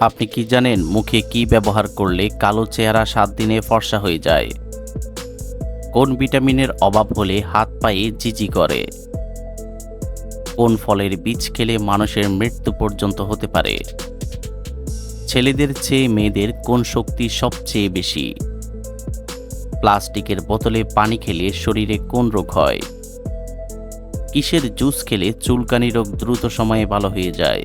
আপনি কি জানেন মুখে কি ব্যবহার করলে কালো চেহারা সাত দিনে ফর্সা হয়ে যায়? কোন ভিটামিনের অভাব হলে হাত পায়ে জিজি করে? কোন ফলের বীজ খেলে মানুষের মৃত্যু পর্যন্ত হতে পারে? ছেলেদের চেয়ে মেয়েদের কোন শক্তি সবচেয়ে বেশি? প্লাস্টিকের বোতলে পানি খেলে শরীরে কোন রোগ হয়? কিসের জুস খেলে চুলকানি রোগ দ্রুত সময়ে ভালো হয়ে যায়?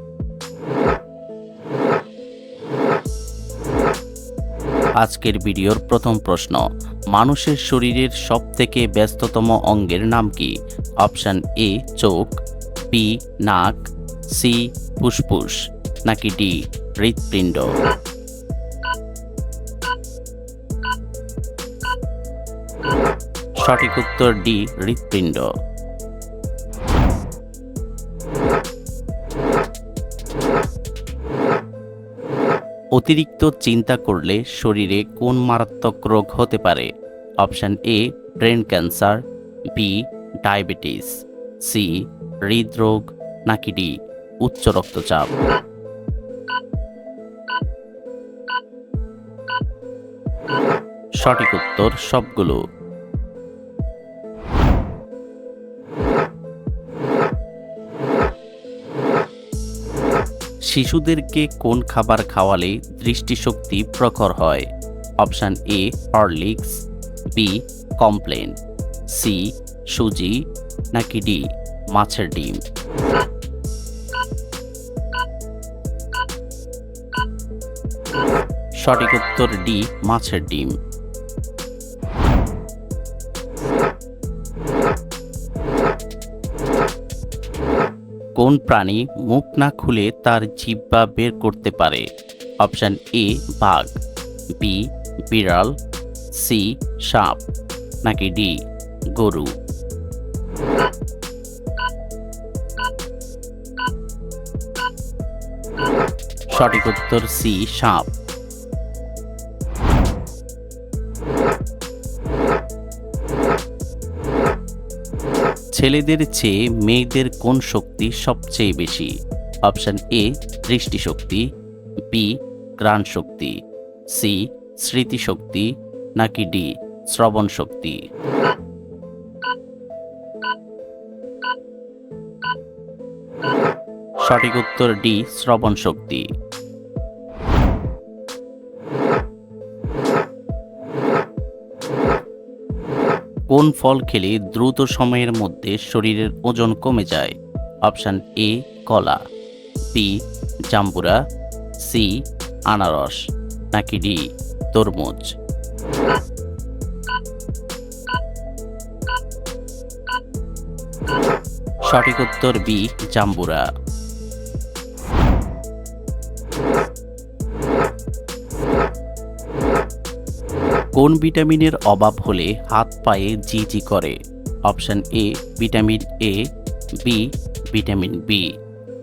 আজকের ভিডিওর প্রথম প্রশ্ন, মানুষের শরীরের সবথেকে ব্যস্ততম অঙ্গের নাম কি? অপশন এ, চোখ, বি, নাক, সি, ফুসফুস, নাকি ডি, হৃৎপিণ্ড? সঠিক উত্তর ডি, হৃৎপিণ্ড। অতিরিক্ত চিন্তা করলে শরীরে কোন মারাত্মক রোগ হতে পারে? Option A, brain cancer, B, diabetes, C, হৃদরোগ, নাকি ডি, উচ্চ রক্তচাপ। সঠিক উত্তর সবগুলো। শিশুদেরকে কোন খাবার খাওয়ালে দৃষ্টিশক্তি প্রখর হয়? Option A, Horlicks, B, Complan, C, সুজি, নাকি ডি, মাছের ডিম? সঠিক উত্তর ডি, মাছের ডিম। কোন প্রাণী মুখ না খুলে তার জিব্বা বের করতে পারে। অপশান এ, বাঘ। বি, বিড়াল। সি, সাপ। নাকি ডি, গরু। সঠিক উত্তর সি, সাপ। ছেলেদের চেয়ে মেয়েদের কোন শক্তি সবচেয়ে বেশি? অপশান এ, দৃষ্টিশক্তি, বি গ্রাণ শক্তি সি, স্মৃতিশক্তি, নাকি ডি শ্রবণ শক্তি সঠিক উত্তর ডি শ্রবণ শক্তি কোন ফল খেলে দ্রুত সময়ের মধ্যে শরীরের ওজন কমে যায়? অপশান এ, কলা। বি, জাম্বুরা। সি, আনারস। নাকি ডি, তরমুজ? সঠিক উত্তর বি, জাম্বুরা। কোন ভিটামিনের অভাব হলে হাত পায়ে জি জি করে? Option A, vitamin A, B, vitamin B,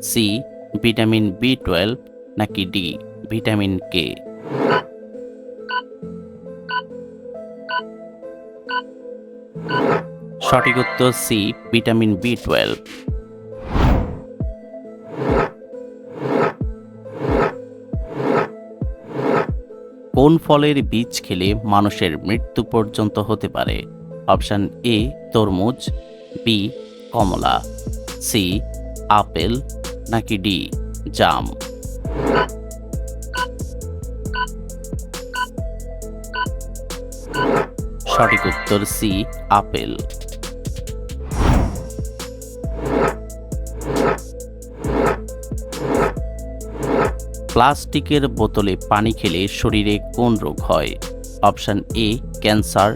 C, vitamin B twelve, নাকি ডি, ভিটামিন কে? সঠিক উত্তর সি, ভিটামিন বি টুয়েলভ। কোন ফলের বীজ খেলে মানুষের মৃত্যু পর্যন্ত হতে পারে? অপশান এ, তরমুজ, বি, কমলা, সি, আপেল, নাকি ডি, জাম? সঠিক উত্তর সি, আপেল। প্লাস্টিকের বোতলে পানি খেলে শরীরে কোন রোগ হয়? Option A, cancer,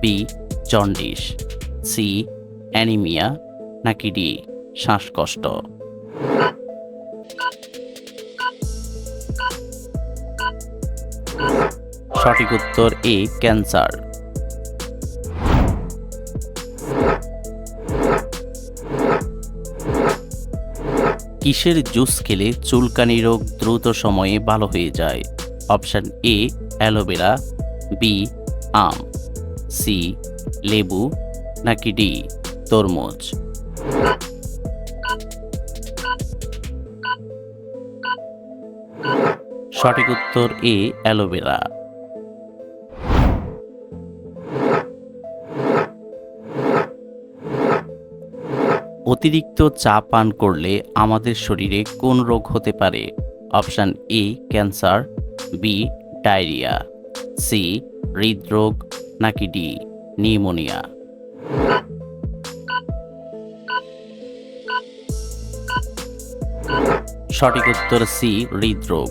B, jaundice, C, anaemia, নাকি ডি, শ্বাসকষ্ট। সঠিক উত্তর এ, ক্যান্সার। কিসের জুস খেলে চুলকানি রোগ দ্রুত সময়ে ভালো হয়ে যায়? Option A, aloe vera, B, um, C, লেবু, নাকি ডি, তরমুজ? সঠিক উত্তর এ, অ্যালোভেরা। অতিরিক্ত চা পান করলে আমাদের শরীরে কোন রোগ হতে পারে? Option A, cancer, B, diarrhoea, C, হৃদরোগ, নাকি ডি, নিউমোনিয়া। সঠিক উত্তর সি, হৃদরোগ।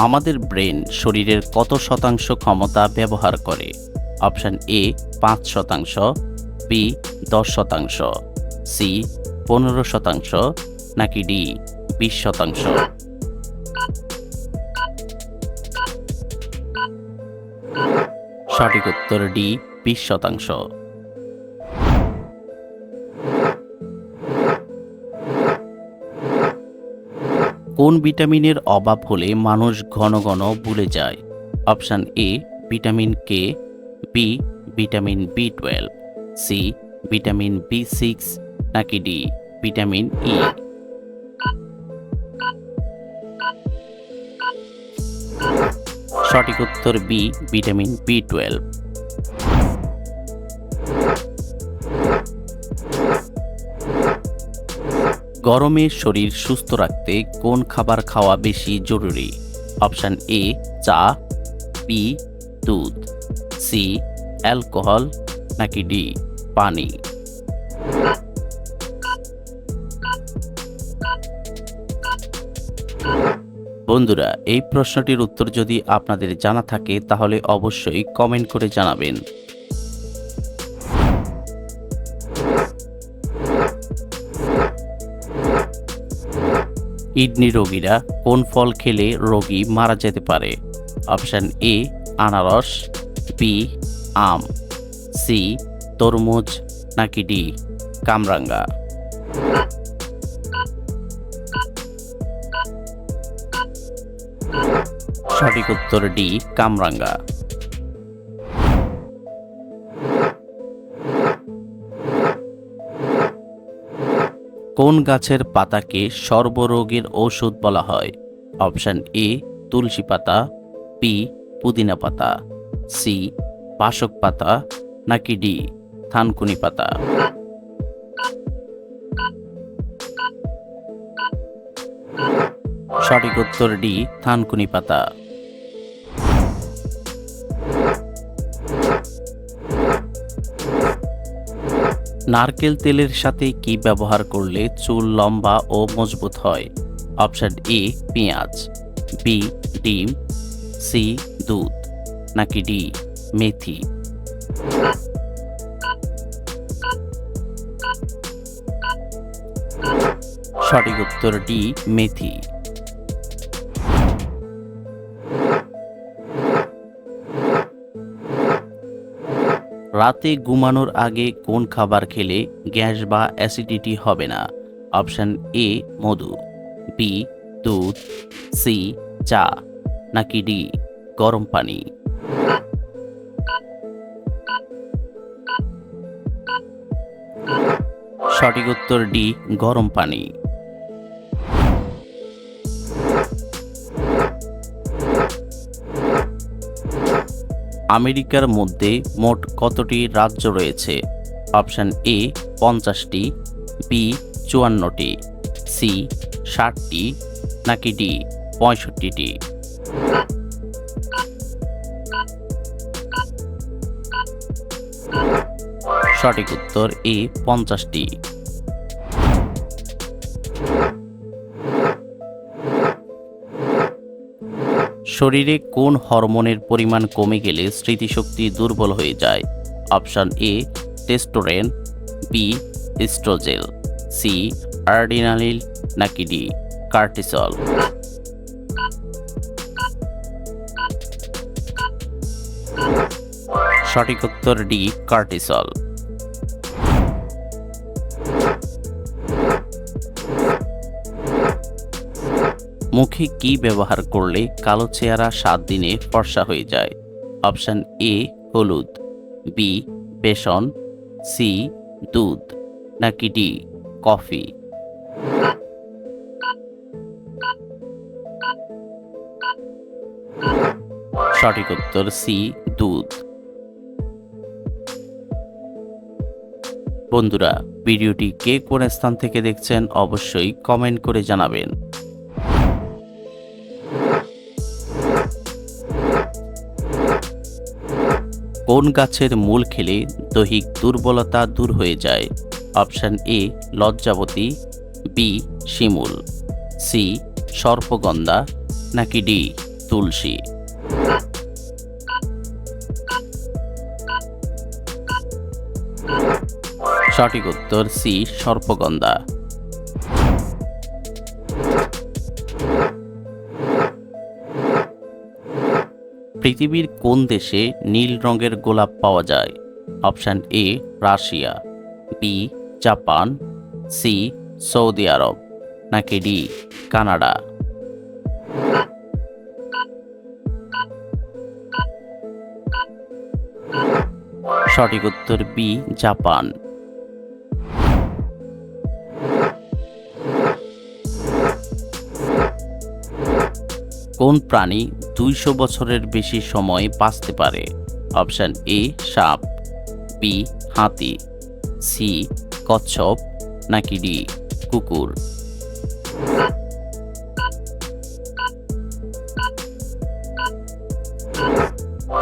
আমাদের ব্রেন শরীরের কত শতাংশ ক্ষমতা ব্যবহার করে? অপশান এ, পাঁচ শতাংশ, বি, দশ শতাংশ, সি, পনেরো শতাংশ, নাকি ডি, বিশ শতাংশ? সঠিক উত্তর ডি, বিশ শতাংশ। কোন ভিটামিনের অভাব হলে মানুষ ঘন ঘন ভুলে যায়? Option A, vitamin K, B, vitamin B twelve, C, vitamin B six, নাকি ডি, ভিটামিন ই। সঠিক উত্তর বি, ভিটামিন বি টুয়েলভ। গরমে শরীর সুস্থ রাখতে কোন খাবার খাওয়া বেশি জরুরি? অপশান এ, চা পি দুধ সি অ্যালকোহল, নাকি ডি, পানি? বন্ধুরা, এই প্রশ্নটির উত্তর যদি আপনাদের জানা থাকে, তাহলে অবশ্যই কমেন্ট করে জানাবেন। কিডনি রোগীরা কোন ফল খেলে রোগী মারা যেতে পারে? অপশান এ, আনারস বি আম সি তরমুজ, নাকি ডি কামরাঙ্গা। সঠিক উত্তর ডি কামরাঙ্গা। কোন গাছের পাতাকে সর্বরোগের ঔষধ বলা হয়? অপশান এ, তুলসী পাতা পি পুদিনা পাতা, সি বাসক পাতা, নাকি ডি, থানকুনি পাতা। সঠিক উত্তর ডি, থানকুনি পাতা। নারকেল তেলের সাথে কি ব্যবহার করলে চুল লম্বা ও মজবুত হয়? অপশন এ, পেঁয়াজ, বি, ডিম, সি, দুধ, নাকি ডি, মেথি? সঠিক উত্তর ডি, মেথি। রাতে ঘুমানোর আগে কোন খাবার খেলে গ্যাস বা অ্যাসিডিটি হবে না? অপশান এ, মধু। বি দুধ। সি চা। নাকি ডি গরম পানি। সঠিক উত্তর ডি গরম পানি। আমেরিকার মধ্যে মোট কতটি রাজ্য রয়েছে? অপশান এ, পঞ্চাশটি, বি, চুয়ান্নটি, সি, ষাটটি, নাকি ডি, পঁয়ষট্টিটি? সঠিক উত্তর এ, পঞ্চাশটি। শরীরে কোন হরমোনের পরিমাণ কমে গেলে স্মৃতিশক্তি দুর্বল হয়ে যায়? Option A, testosterone, B, oestrogen, C আর্ডিনালিল নাকি ডি, কার্টিসল। সঠিক উত্তর ডি, কার্টিসল। মুখে কি ব্যবহার করলে কালো চেহারা সাত দিনে ফর্সা হয়ে যায়? অপশন এ হলুদ। বি বেসন। সি দুধ। নাকি ডি কফি? সঠিক উত্তর সি দুধ। বন্ধুরা, ভিডিওটি কে কোন স্থান থেকে দেখছেন অবশ্যই কমেন্ট করে জানাবেন। কোন গাছের মূল খেলে দৈহিক দুর্বলতা দূর হয়ে যায়। অপশন এ, লজ্জাবতী, বি, শিমুল, সি, সর্পগন্ধা, নাকি ডি, তুলসী। সঠিক উত্তর সি, সর্পগন্ধা। পৃথিবীর কোন দেশে নীল রঙের গোলাপ পাওয়া যায়? Option A, Russia. B, Japan. C, Saudi আরব। নাকি ডি, কানাডা। সঠিক উত্তর বি, জাপান। কোন প্রাণী দুইশো বছরের বেশি সময় বাঁচতে পারে। অপশন এ, সাপ, বি, হাতি, সি, কচ্ছপ, নাকি ডি, কুকুর।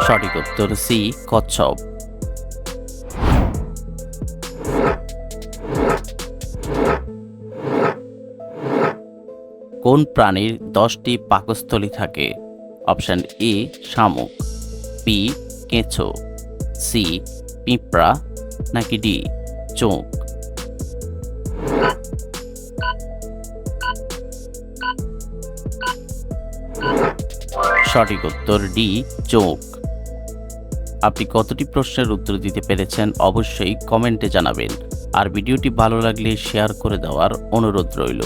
সঠিক উত্তর সি, কচ্ছপ। কোন প্রাণীর দশটি পাকস্থলী থাকে? অপশন এ, শামুক বি কেঁচো সি পিঁপড়া, নাকি ডি চোখ। সঠিক উত্তর ডি চোখ। আপনি কতটি প্রশ্নের উত্তর দিতে পেরেছেন অবশ্যই কমেন্টে জানাবেন। আর ভিডিওটি ভালো লাগলে শেয়ার করে দেওয়ার অনুরোধ রইল।